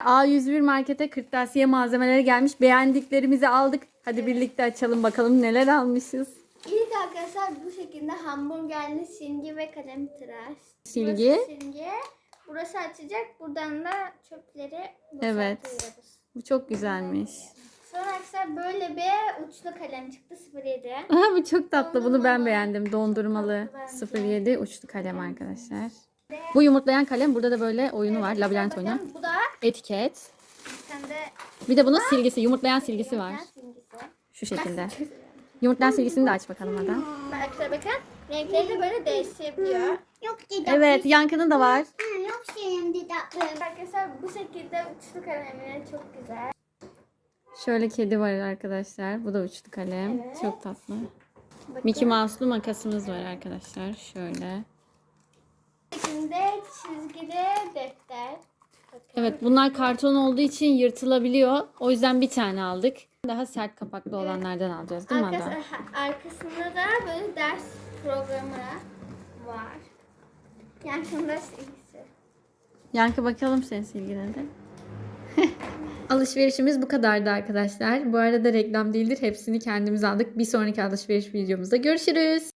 A101 markete kırtasiye malzemeleri gelmiş. Beğendiklerimizi aldık. Hadi birlikte açalım bakalım neler almışız. İlk arkadaşlar bu şekilde hamburgerli silgi ve kalem tıraş. Silgi. Burası silgi. Burası açacak. Buradan da çöpleri Evet. boşaltıyoruz. Bu çok güzelmiş. Sonra arkadaşlar böyle bir uçlu kalem çıktı 07. Aha bu çok tatlı. Bunu ben beğendim. Dondurmalı Çok tatlı 07 uçlu kalem arkadaşlar. Bu yumurtlayan kalem. Burada da böyle oyunu var. Labirent oyunu. Bu da Etiket. bir tane de Bir de bunun silgisi. Yumurtlayan silgisi var. silgisi. Şu şekilde. Yumurtlayan silgisini de aç bakalım Ada. Arkadaşlar bakın renkleri de böyle değişebiliyor. Yok dedi. Evet yankının da var. Ha, yok şeyim dedi. Arkadaşlar bu şekilde uçlu kalemleri çok güzel. Şöyle kedi var arkadaşlar. Bu da uçlu kalem. Evet. Çok tatlı. Bakın. Mickey Mouse'lu makasımız var arkadaşlar. Şöyle. Şekilde çizgili defter. Bakın. Evet bunlar karton olduğu için yırtılabiliyor. O yüzden bir tane aldık. Daha sert kapaklı olanlardan alacağız değil mi Ada? Ha- arkasında da böyle ders programı var. Yakında silgisi. Yankı bakalım senin silgine de. Alışverişimiz bu kadardı arkadaşlar. Bu arada reklam değildir. Hepsini kendimiz aldık. Bir sonraki alışveriş videomuzda görüşürüz.